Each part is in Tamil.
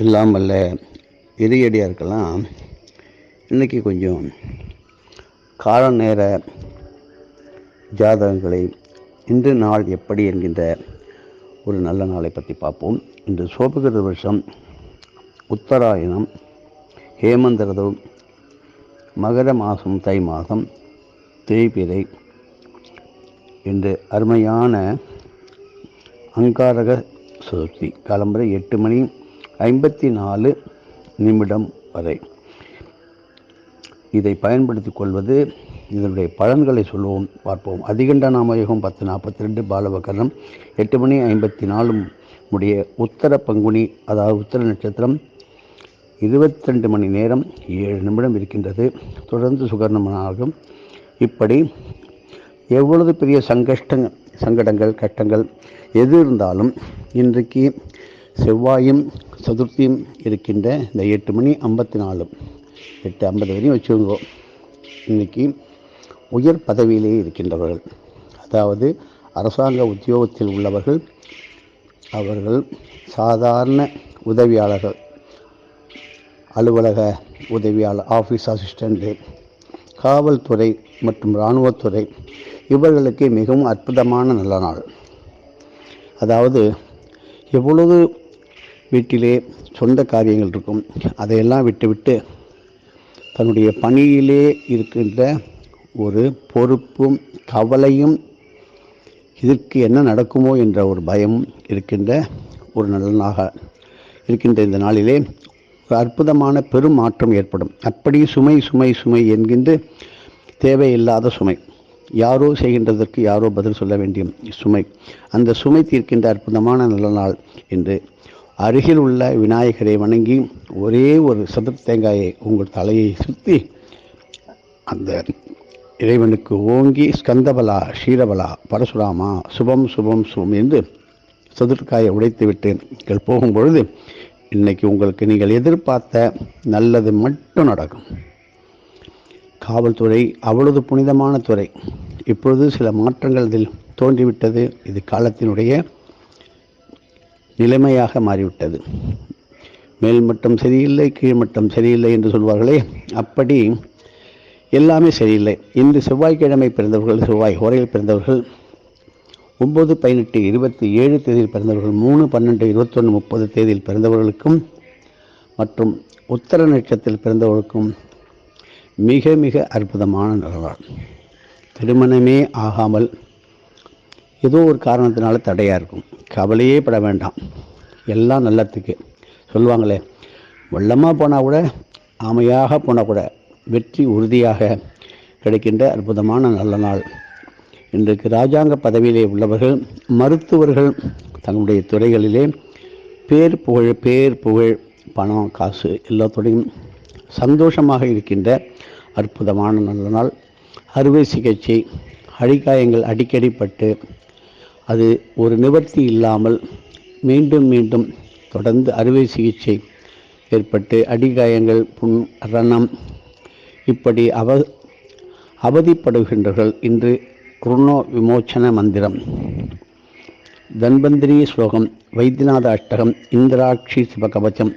இல்லாமல்ல இருக்கலாம் இன்றைக்கி கொஞ்சம் கால நேர ஜாதகங்களை இன்று நாள் எப்படி என்கின்ற ஒரு நல்ல நாளை பற்றி பார்ப்போம். இன்று சோபகிருத வருஷம் உத்தராயணம் ஹேமந்திரதம் மகர மாதம் தை மாதம் தேய்பிரை என்று அருமையான அங்காரக சதுர்த்தி. காலம்பரை எட்டு மணி ஐம்பத்தி நாலு நிமிடம் வரை. இதை பயன்படுத்தி கொள்வது இதனுடைய பலன்களை சொல்லுவோம் பார்ப்போம். அதிகண்ட நாமயோகம் பத்து நாற்பத்தி ரெண்டு பாலவகரணம் எட்டு மணி ஐம்பத்தி நாலு உடைய உத்தர பங்குனி அதாவது உத்தர நட்சத்திரம் இருபத்தி ரெண்டு மணி நேரம் ஏழு நிமிடம் இருக்கின்றது. தொடர்ந்து சுகர்ணமாகும் இப்படி எவ்வளவு பெரிய சங்கஷ்ட சங்கடங்கள் கஷ்டங்கள் எது இருந்தாலும் இன்றைக்கு செவ்வாயும் சதுர்த்தியும் இருக்கின்ற இந்த எட்டு மணி ஐம்பத்தி நாலு எட்டு ஐம்பது வரையும் வச்சுக்கோங்க. இன்றைக்கி உயர் பதவியிலே இருக்கின்றவர்கள் அதாவது அரசாங்க உத்தியோகத்தில் உள்ளவர்கள் அவர்கள் சாதாரண உதவியாளர்கள் அலுவலக உதவியாளர் ஆஃபீஸ் அசிஸ்டண்ட்டு காவல்துறை மற்றும் இராணுவத்துறை இவர்களுக்கு மிகவும் அற்புதமான நல்ல நாள். அதாவது எவ்வளவு வீட்டிலே சொந்த காரியங்கள் இருக்கும். அதையெல்லாம் விட்டுவிட்டு தன்னுடைய பணியிலே இருக்கின்ற ஒரு பொறுப்பும் கவலையும் இதற்கு என்ன நடக்குமோ என்ற ஒரு பயமும் இருக்கின்ற ஒரு நலனாக இருக்கின்ற இந்த நாளிலே ஒரு அற்புதமான பெரும் மாற்றம் ஏற்படும். அப்படி சுமை சுமை சுமை என்கின்ற தேவையில்லாத சுமை. யாரோ செய்கின்றதற்கு யாரோ பதில் சொல்ல வேண்டிய சுமை. அந்த சுமை தீர்க்கின்ற அற்புதமான நல்ல நாள் என்று அருகில் உள்ள விநாயகரை வணங்கி ஒரே ஒரு சதுர் தேங்காயை உங்கள் தலையை சுற்றி அந்த இறைவனுக்கு ஓங்கி ஸ்கந்தபலா ஷீரபலா பரசுராமா சுபம் சுபம் சுபம் என்று சதுர்காயை உடைத்துவிட்டு நீங்கள் போகும்பொழுது இன்னைக்கு உங்களுக்கு நீங்கள் எதிர்பார்த்த நல்லது மட்டும் நடக்கும். காவல்துறை அவ்வளவு புனிதமான துறை. இப்பொழுது சில மாற்றங்கள் இதில் தோன்றிவிட்டது. இது காலத்தினுடைய நிலைமையாக மாறிவிட்டது. மேல்மட்டம் சரியில்லை கீழ்மட்டம் சரியில்லை என்று சொல்வார்களே. அப்படி எல்லாமே சரியில்லை. இன்று செவ்வாய்க்கிழமை பிறந்தவர்கள் செவ்வாய் ஹோரையில் பிறந்தவர்கள் ஒம்பது பதினெட்டு இருபத்தி ஏழு தேதியில் பிறந்தவர்கள் மூணு பன்னெண்டு இருபத்தொன்று முப்பது தேதியில் பிறந்தவர்களுக்கும் மற்றும் உத்தர நட்சத்திரத்தில் பிறந்தவர்களுக்கும் மிக மிக அற்புதமான நிலவாள் திருமணமே ஆகாமல் ஏதோ ஒரு காரணத்தினால தடையாக இருக்கும். கவலையே பட வேண்டாம். எல்லாம் நல்லத்துக்கு. சொல்லுவாங்களே வெள்ளமாக போனால் கூட ஆமையாக போனால் கூட வெற்றி உறுதியாக கிடைக்கின்ற அற்புதமான நல்ல நாள். இன்றைக்கு ராஜாங்க பதவியிலே உள்ளவர்கள் மருத்துவர்கள் தங்களுடைய துறைகளிலே பேர் புகழ் பேர் புகழ் பணம் காசு எல்லாத்தோடையும் சந்தோஷமாக இருக்கின்ற அற்புதமான நல்ல நாள். அறுவை சிகிச்சை அடிக்காயங்கள் அடிக்கடி பட்டு அது ஒரு நிவர்த்தி இல்லாமல் மீண்டும் மீண்டும் தொடர்ந்து அறுவை சிகிச்சை ஏற்பட்டு அடிகாயங்கள் புண் ரணம் இப்படி அவ அவதிப்படுகின்றவர்கள் இன்று ருணோ விமோச்சன மந்திரம். தன்வந்திரி ஸ்லோகம் வைத்தியநாத அஷ்டகம் இந்திராட்சி சிவகவச்சம்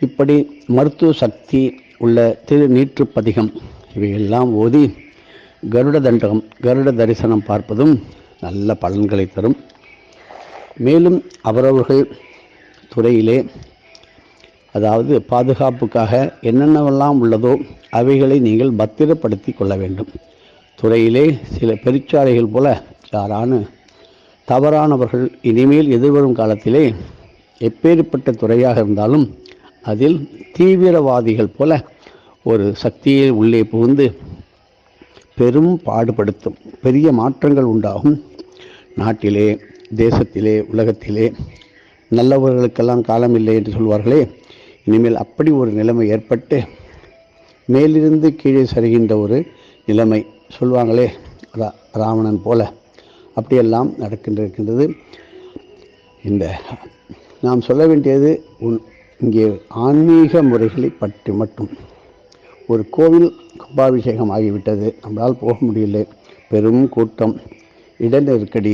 இப்படி மருத்துவ சக்தி உள்ள திரு நீற்றுப்பதிகம் இவையெல்லாம் ஓதி கருட தண்டகம் கருட தரிசனம் பார்ப்பதும் நல்ல பலன்களை தரும். மேலும் அவரவர்கள் துறையிலே அதாவது பாதுகாப்புக்காக என்னென்னவெல்லாம் உள்ளதோ அவைகளை நீங்கள் பத்திரப்படுத்தி கொள்ள வேண்டும். துறையிலே சில பெருச்சாலைகள் போல யாரான தவறானவர்கள் இனிமேல் எதிர்வரும் காலத்திலே எப்பேற்பட்ட துறையாக இருந்தாலும் அதில் தீவிரவாதிகள் போல ஒரு சக்தியை உள்ளே புகுந்து பெரும் பாடுபடுத்தும் பெரிய மாற்றங்கள் உண்டாகும். நாட்டிலே தேசத்திலே உலகத்திலே நல்லவர்களுக்கெல்லாம் காலம் இல்லை என்று சொல்வார்களே இனிமேல் அப்படி ஒரு நிலைமை ஏற்பட்டு மேலிருந்து கீழே சரிகின்ற ஒரு நிலைமை சொல்லுவாங்களே ரா ராவணன் போல. அப்படியெல்லாம் நடக்கின்றிருக்கின்றது. இந்த நாம் சொல்ல வேண்டியது உன் இங்கே ஆன்மீக முறைகளை பற்றி மட்டும். ஒரு கோவில் கும்பாபிஷேகம் ஆகிவிட்டது நம்மளால் போக முடியல பெரும் கூட்டம் இட நெருக்கடி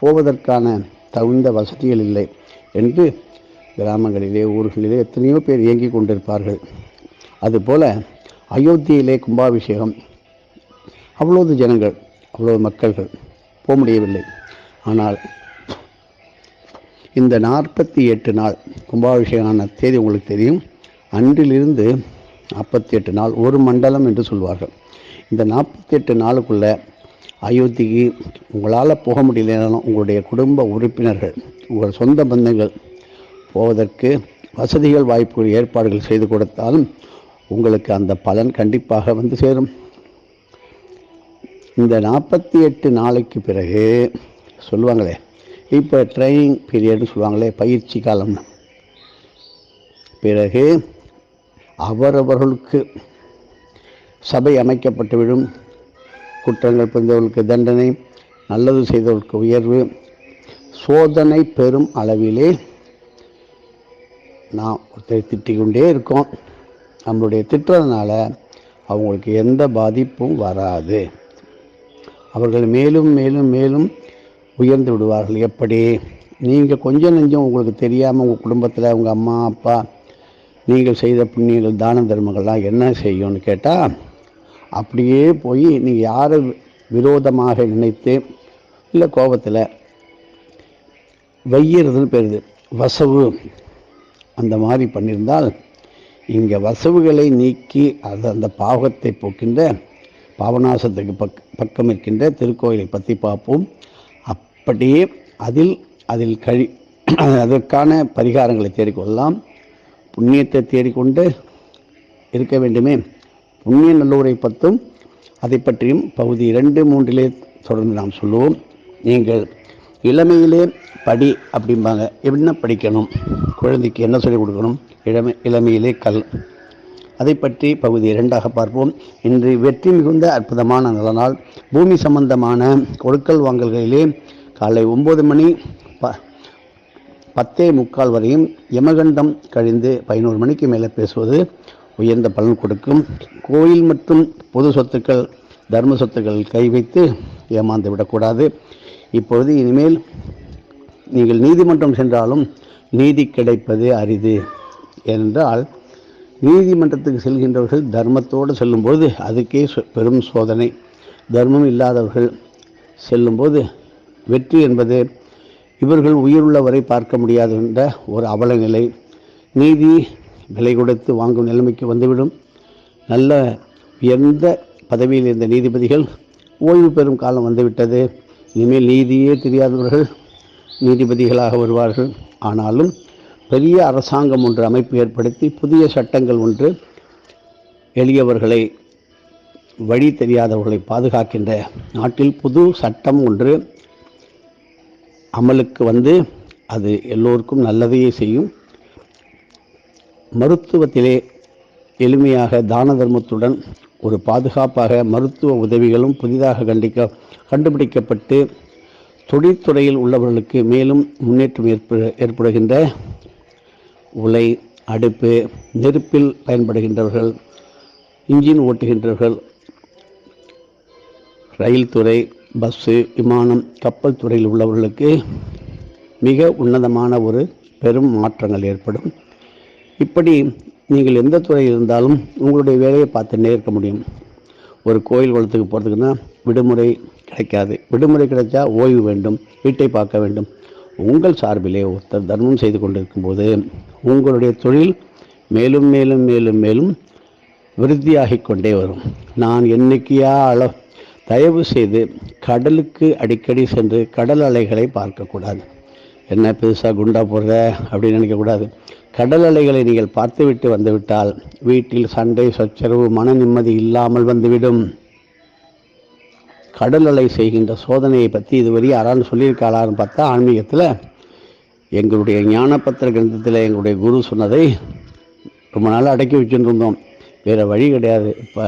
போவதற்கான தகுந்த வசதிகள் இல்லை என்று கிராமங்களிலே ஊர்களிலே எத்தனையோ பேர் இயங்கி கொண்டிருப்பார்கள். அதுபோல் அயோத்தியிலே கும்பாபிஷேகம். அவ்வளவு ஜனங்கள் அவ்வளவு மக்கள்கள் போக முடியவில்லை. ஆனால் இந்த நாற்பத்தி எட்டு நாள் கும்பாபிஷேகமான தேதி உங்களுக்கு தெரியும். அன்றிலிருந்து நாற்பத்தி எட்டு நாள் ஒரு மண்டலம் என்று சொல்வார்கள். இந்த நாற்பத்தி எட்டு நாளுக்குள்ளே அயோத்திக்கு உங்களால் போக முடியலனாலும் உங்களுடைய குடும்ப உறுப்பினர்கள் உங்கள் சொந்த பந்தங்கள் போவதற்கு வசதிகள் வாய்ப்புகள் ஏற்பாடுகள் செய்து கொடுத்தாலும் உங்களுக்கு அந்த பலன் கண்டிப்பாக வந்து சேரும். இந்த நாற்பத்தி எட்டு நாளைக்கு பிறகு சொல்லுவாங்களே இப்போ ட்ரைனிங் பீரியட்னு சொல்லுவாங்களே பயிற்சி காலம்னு பிறகு அவரவர்களுக்கு சபை அமைக்கப்பட்டுவிடும். குற்றங்கள் புரிந்தவர்களுக்கு தண்டனை நல்லது செய்தவர்களுக்கு உயர்வு. சோதனை பெறும் அளவிலே நாம் ஒருத்தரை திட்டிக்கொண்டே இருக்கோம். நம்மளுடைய திட்டுறதுனால அவங்களுக்கு எந்த பாதிப்பும் வராது. அவர்கள் மேலும் மேலும் மேலும் உயர்ந்து விடுவார்கள். எப்படி? நீங்கள் கொஞ்சம் நெஞ்சம் உங்களுக்கு தெரியாமல் உங்கள் குடும்பத்தில் உங்கள் அம்மா அப்பா நீங்கள் செய்த புண்ணியங்கள் தான தர்மங்கள்லாம் என்ன செய்யும்னு கேட்டால் அப்படியே போய் நீங்கள் யாரை விரோதமாக நினைத்து இல்லை கோபத்தில் வையறதுன்னு பேருது வசவு. அந்த மாதிரி பண்ணியிருந்தால் இங்கே வசவுகளை நீக்கி அது அந்த பாவத்தை போக்கின்ற பாவநாசத்துக்கு பக் பக்கம் இருக்கின்ற திருக்கோயிலை பற்றி பார்ப்போம். அப்படியே அதில் அதில் கழி அதற்கான பரிகாரங்களை தேடிக்கொள்ளலாம். புண்ணியத்தை தேடிக்கொண்டு இருக்க வேண்டுமே. புண்ணிய நல்லூரை பற்றும் அதை பற்றியும் பகுதி இரண்டு மூன்றிலே தொடர்ந்து நாம் சொல்லுவோம். நீங்கள் இளமையிலே படி அப்படிம்பாங்க. என்ன படிக்கணும்? குழந்தைக்கு என்ன சொல்லிக் கொடுக்கணும்? இளமை இளமையிலே கல். அதை பற்றி பகுதி இரண்டாக பார்ப்போம். இன்று வெற்றி மிகுந்த அற்புதமான நல்ல நாள். பூமி சம்பந்தமான கொடுக்கல் வாங்கல்களிலே காலை ஒம்பது மணி பத்தே முக்கால் வரையும் யமகண்டம் கழிந்து பதினோரு மணிக்கு மேலே பேசுவது உயர்ந்த பலன் கொடுக்கும். கோயில் மற்றும் பொது சொத்துக்கள் தர்ம சொத்துக்கள் கை வைத்து ஏமாந்து விடக்கூடாது. இப்பொழுது இனிமேல் நீங்கள் நீதிமன்றம் சென்றாலும் நீதி கிடைப்பது அரிது என்றால் நீதிமன்றத்துக்கு செல்கின்றவர்கள் தர்மத்தோடு செல்லும்போது அதுக்கே பெரும் சோதனை. தர்மம் இல்லாதவர்கள் செல்லும்போது வெற்றி என்பது இவர்கள் உயிருள்ளவரை பார்க்க முடியாது என்ற ஒரு அவல நிலை நீதி விலை கொடுத்து வாங்கும் நிலைமைக்கு வந்துவிடும். நல்ல உயர்ந்த பதவியில் இருந்த நீதிபதிகள் ஓய்வு பெறும் காலம் வந்துவிட்டது. இனிமேல் நீதியே தெரியாதவர்கள் நீதிபதிகளாக வருவார்கள். ஆனாலும் பெரிய அரசாங்கம் ஒன்று அமைப்பு ஏற்படுத்தி புதிய சட்டங்கள் ஒன்று எளியவர்களை வழி தெரியாதவர்களை பாதுகாக்கின்ற நாட்டில் புது சட்டம் ஒன்று அமலுக்கு வந்து அது எல்லோருக்கும் நல்லதையே செய்யும். மருத்துவத்திலே எளிமையாக தான தர்மத்துடன் ஒரு பாதுகாப்பாக மருத்துவ உதவிகளும் புதிதாக கண்டிக்க கண்டுபிடிக்கப்பட்டு தொழில்துறையில் உள்ளவர்களுக்கு மேலும் முன்னேற்றம் ஏற்ப ஏற்படுகின்ற உலை அடுப்பு நெருப்பில் பயன்படுகின்றவர்கள் இன்ஜின் ஓட்டுகின்றவர்கள் ரயில் துறை பஸ்ஸு விமானம் கப்பல் துறையில் உள்ளவர்களுக்கு மிக உன்னதமான ஒரு பெரும் மாற்றங்கள் ஏற்படும். இப்படி நீங்கள் எந்த துறையில் இருந்தாலும் உங்களுடைய வேலையை பார்த்துட்டே இருக்க முடியும். ஒரு கோயில் குளத்துக்கு போகிறதுக்குன்னா விடுமுறை கிடைக்காது. விடுமுறை கிடைச்சா ஓய்வு வேண்டும் வீட்டை பார்க்க வேண்டும். உங்கள் சார்பிலே ஒருத்தர் தர்மம் செய்து கொண்டிருக்கும்போது உங்களுடைய தொழில் மேலும் மேலும் மேலும் மேலும் விருத்தியாகிக் கொண்டே வரும். நான் என்னைக்கியா அள தயவு செய்து கடலுக்கு அடிக்கடி சென்று கடல் அலைகளை பார்க்கக்கூடாது. என்ன பெருசாக குண்டா போடுற? அப்படின்னு நினைக்கக்கூடாது. கடல் அலைகளை நீங்கள் பார்த்துவிட்டு வந்துவிட்டால் வீட்டில் சண்டை சொச்சரவு மன நிம்மதி இல்லாமல் வந்துவிடும். கடல் அலை செய்கின்ற சோதனையை பற்றி இதுவரை யாராலும் சொல்லியிருக்காளான்னு பார்த்தா ஆன்மீகத்தில் எங்களுடைய ஞானபத்திர கிரந்தத்தில் எங்களுடைய குரு சொன்னதை ரொம்ப நாள் அடக்கி வச்சுருந்தோம் வேறு வழி கிடையாது. இப்போ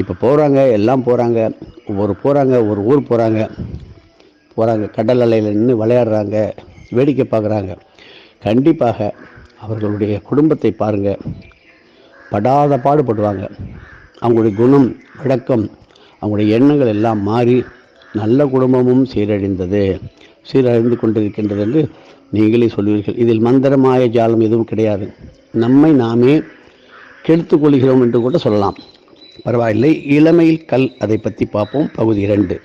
இப்போ போகிறாங்க எல்லாம் போகிறாங்க ஒரு போகிறாங்க ஒரு ஊர் போகிறாங்க போகிறாங்க கடல் அலையில் நின்று விளையாடுறாங்க வேடிக்கை பார்க்குறாங்க. கண்டிப்பாக அவர்களுடைய குடும்பத்தை பாருங்கள் படாத பாடுபடுவாங்க. அவங்களுடைய குணம் விளக்கம் அவங்களுடைய எண்ணங்கள் எல்லாம் மாறி நல்ல குடும்பமும் சீரழிந்தது சீரழிந்து கொண்டிருக்கின்றது என்று நீங்களே சொல்வீர்கள். இதில் மந்திரமாய ஜாலம் எதுவும் கிடையாது. நம்மை நாமே கெடுத்துக் கொள்கிறோம் என்று கூட சொல்லலாம். பரவாயில்லை. இளமையில் கல் அதை பற்றி பார்ப்போம். பகுதி இரண்டு.